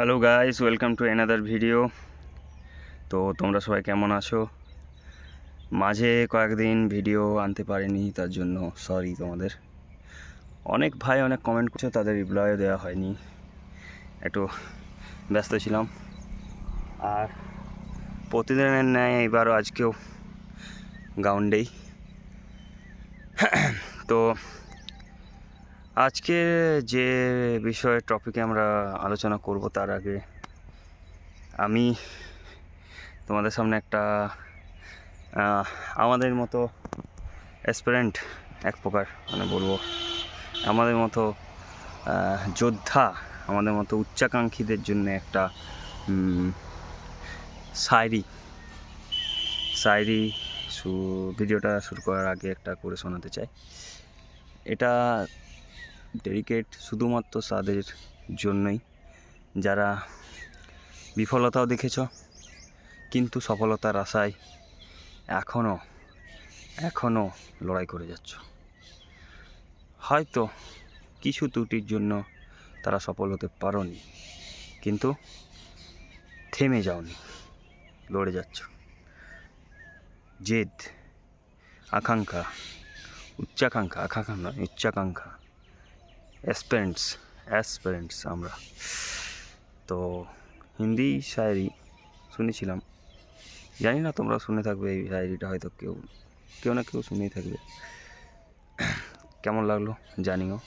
Hello guys welcome to another video তো তোমরা সবাই কেমন আছো? মাঝে কয়েকদিন ভিডিও আনতে পারিনি, তার জন্য সরি তোমাদের। অনেক ভাই অনেক কমেন্ট করছে, তাদের রিপ্লাইও দেওয়া হয়নি। একটু ব্যস্ত ছিলাম। আর প্রতিদিনের ন্যায় এবারও আজকেও গাউন্ডেই তো আজকে যে বিষয়ে টপিকে আমরা আলোচনা করব তার আগে আমি তোমাদের সামনে একটা আমাদের মতো অ্যাসপিরেন্ট এক প্রকার মানে বলব, আমাদের মতো যোদ্ধা, আমাদের মতো উচ্চাকাঙ্ক্ষীদের জন্য একটা শায়রি শু ভিডিওটা শুরু করার আগে একটা করে শোনাতে চাই। এটা ডেডিকেট শুধুমাত্র তাদের জন্যই। যারা বিফলতাও দেখেছ, কিন্তু সফলতার আশায় এখনও এখনও লড়াই করে যাচ্ছ। হয়তো কিছু ত্রুটির জন্য তারা সফল হতে পারোনি, কিন্তু থেমে যাওনি, লড়ে যাচ্ছ। জেদ, আকাঙ্ক্ষা, উচ্চাকাঙ্ক্ষা, আকাঙ্ক্ষা নয়, উচ্চাকাঙ্ক্ষা। অ্যাসপেরেন্টস অ্যাসপেরেন্টস আমরা তো হিন্দি শায়রি শুনেছিলাম জানি না তোমরা শুনে থাকবে এই শায়রিটা হয়তো কেউ কেউ না কেউ শুনেই থাকবে কেমন লাগলো জানিও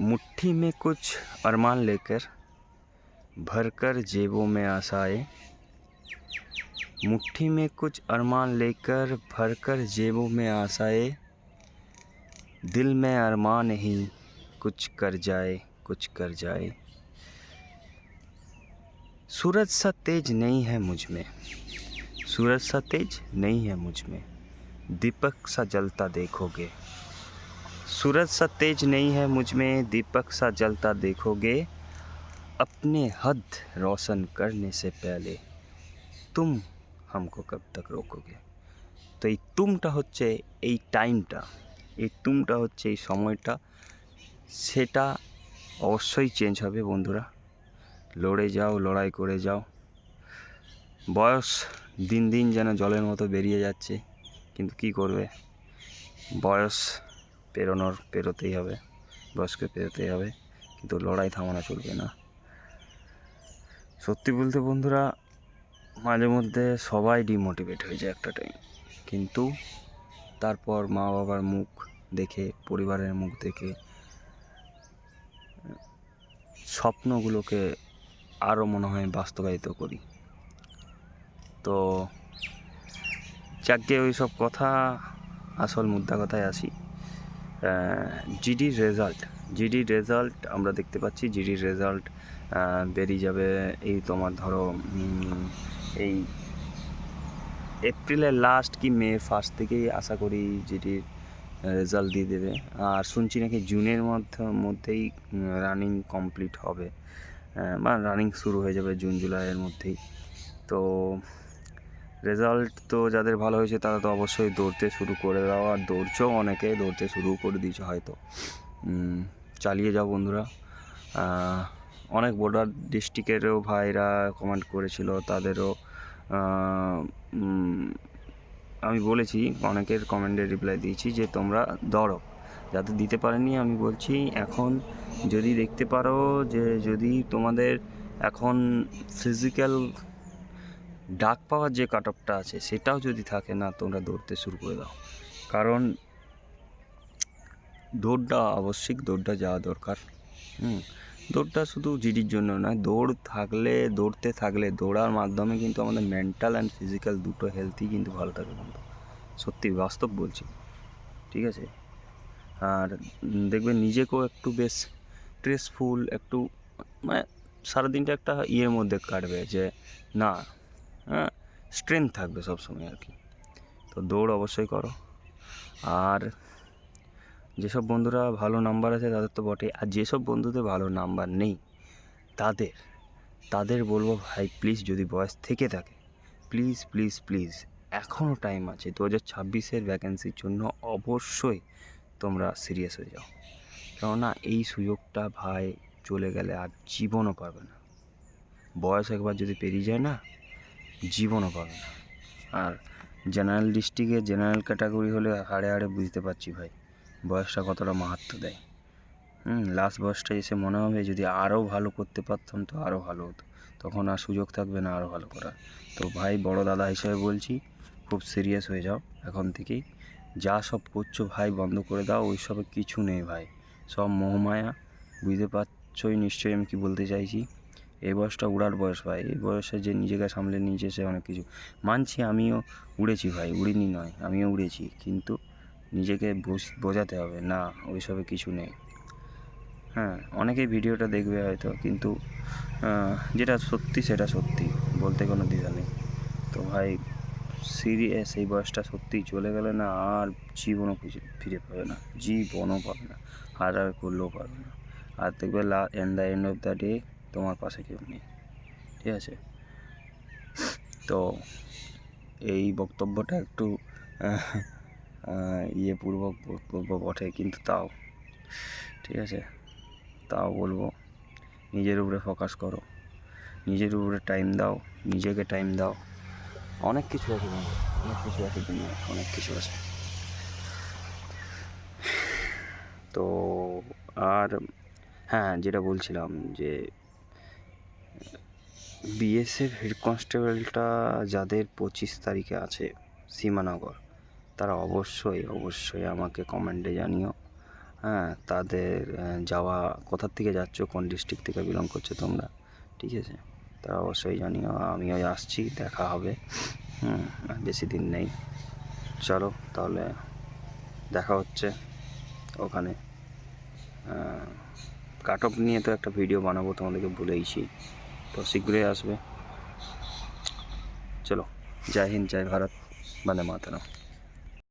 मुट्ठी में कुछ अरमान लेकर भरकर जेबों में आशाएं मुट्ठी में कुछ अरमान लेकर भरकर जेबों में आशाएं दिल में अरमान नहीं कुछ कर जाए कुछ कर जाए सूरज सा तेज नहीं है मुझ में सूरज सा तेज नहीं है मुझ में दीपक सा जलता देखोगे सूरज सा तेज नहीं है मुझ में दीपक सा जलता देखोगे अपने हद रोशन करने से पहले तुम हमको कब तक रोकोगे তো এই তুমটা হচ্ছে এই টাইমটা এই তুমটা হচ্ছে এই সময়টা। সেটা অবশ্যই চেঞ্জ হবে বন্ধুরা। লড়ে যাও, লড়াই করে যাও। বয়স দিন দিন যেন জলের মতো বেরিয়ে যাচ্ছে, কিন্তু কি করবে? বয়স পেরোনোর পেরোতেই হবে, বয়সকে পেরোতেই হবে, কিন্তু লড়াই থামানো চলবে না। সত্যি বলতে বন্ধুরা মাঝে মধ্যে সবাই ডিমোটিভেট হয়ে যায় একটা টাইম কিন্তু তারপর মা বাবার মুখ দেখে, পরিবারের মুখ দেখে, স্বপ্নগুলোকে আরও মনে হয় বাস্তবায়িত করি। তো, যাকে ওই সব কথা, আসল মুদ্রা কথায় আসি। জিডি রেজাল্ট জিডি রেজাল্ট আমরা দেখতে পাচ্ছি জিডির রেজাল্ট বেরিয়ে যাবে এই তোমার ধরো এই এপ্রিলের লাস্ট কি মে ফার্স্ট থেকেই আশা করি জিডির রেজাল্ট দিয়ে দেবে। আর শুনছি নাকি জুনের মধ্যে, মধ্যেই রানিং কমপ্লিট হবে। বা রানিং শুরু হয়ে যাবে জুন জুলাইয়ের মধ্যেই। তো রেজাল্ট তো যাদের ভালো হয়েছে তারা তো অবশ্যই দৌড়তে শুরু করে দাও। আর দৌড়ছেও অনেকে, দৌড়তে শুরু করে দিয়েছে হয়তো। চালিয়ে যাও বন্ধুরা। অনেক বর্ডার ডিস্ট্রিক্টেরও ভাইরা কমেন্ট করেছিল, তাদেরও আমি বলেছি, অনেকের কমেন্টে রিপ্লাই দিয়েছি যে তোমরা দৌড়ো যাদের দিতে পারেনি, আমি বলছি, এখন যদি দেখতে পারো যে যদি তোমাদের এখন ফিজিক্যাল ডাক পাওয়ার যে কাট অফটা আছে, সেটাও যদি থাকে, না, তোমরা দৌড়তে শুরু করে দাও। কারণ দৌড়টা আবশ্যিক, দৌড়টা যাওয়া দরকার। হুম। দৌড়টা শুধু জিডির জন্য নয়, দৌড় থাকলে, দৌড়তে থাকলে, দৌড়ার মাধ্যমে কিন্তু আমাদের মেন্টাল অ্যান্ড ফিজিক্যাল দুটো হেলথই কিন্তু ভালো থাকে বন্ধু। সত্যি, বাস্তব বলছি। ঠিক আছে? আর দেখবে নিজেকেও একটু বেশ স্ট্রেসফুল একটু মানে সারাদিনটা একটা ইয়ের মধ্যে কাটবে যে, না হ্যাঁ স্ট্রেংথ থাকবে সবসময় আর কি। তো দৌড় অবশ্যই করো। আর যেসব বন্ধুরা ভালো নাম্বার আছে তাদের তো বটে আর যেসব বন্ধুদের ভালো নাম্বার নেই, তাদের তাদের বলব ভাই প্লিজ যদি বয়স থেকে থাকে প্লিজ প্লিজ প্লিজ এখনও টাইম আছে। দু হাজার ছাব্বিশের ভ্যাকেন্সির জন্য অবশ্যই তোমরা সিরিয়াস হয়ে যাও। কেননা এই সুযোগটা ভাই চলে গেলে আর জীবনও পাবে না। বয়স একবার যদি পেরিয়ে যায় না, জীবনও পাবে না। আর জেনারেল ডিস্ট্রিক্টে জেনারেল ক্যাটাগরি হলে হাড়ে হাড়ে বুঝতে পারছি ভাই। বয়সটা কতটা মাহাত্ম দেয়? হুম লাস্ট বয়সটা এসে মনে হবে যদি আরও ভালো করতে পারতাম তো আরও ভালো হতো। তখন আর সুযোগ থাকবে না আরও ভালো করার। তো ভাই, বড় দাদা হিসেবে বলছি, খুব সিরিয়াস হয়ে যাও এখন থেকেই। যা সব করছ ভাই, বন্ধ করে দাও ওই সবে কিছু নেই ভাই। সব মোহমায়া বুঝতে পারছোই নিশ্চয়ই আমি কি বলতে চাইছি। এই বয়সটা উড়ার বয়স ভাই এই বয়সে যে নিজেকে সামলে নিয়েছে সে অনেক কিছু। মানছি আমিও উড়েছি ভাই, উড়িনি নয়, আমিও উড়েছি। কিন্তু নিজেকে বোঝ- বোঝাতে হবে, না, ওইসবে কিছু নেই। হ্যাঁ অনেকেই ভিডিওটা দেখবে হয়তো, কিন্তু যেটা সত্যি সেটা সত্যি, বলতে কোনো দ্বিধা নেই। তো ভাই, সিরিয়াস, এই বয়সটা সত্যিই চলে গেলে না আর জীবনও খুঁজে ফিরে পাবে না, জীবনও পাবে না আর আর করলেও পাবে না। আর দেখবে লা and the end of the day তোমার পাশে কেউ নেই, ঠিক আছে? তো, এই বক্তব্যটা একটু ইয়ে পূর্বক পূর্ব বটে কিন্তু তাও। ঠিক আছে? তাও বলব, নিজের উপরে ফোকাস করো। নিজের উপরে টাইম দাও, নিজেকে টাইম দাও। অনেক কিছু আছে অনেক কিছু আছে অনেক কিছু আছে। তো আর হ্যাঁ যেটা বলছিলাম যে বিএসএফ হেড কনস্টেবলটা যাদের পঁচিশ তারিখে আছে, সীমানগর। তারা অবশ্যই অবশ্যই আমাকে কমেন্টে জানিও। হ্যাঁ তাদের যাওয়া কোথার থেকে যাচ্ছ, কোন ডিস্ট্রিক্ট থেকে বিলং করছ তোমরা, ঠিক আছে? তারা অবশ্যই জানিও, আমিও আসছি, দেখা হবে। হুম বেশি দিন নেই। চলো তাহলে দেখা হচ্ছে ওখানে। কাট অফ নিয়ে তো একটা ভিডিও বানাবো, তোমাদেরকে বলেইছি। তো শীঘ্রই আসবে। চলো, জয় হিন্দ, জয় ভারত, বন্দে মাতরম।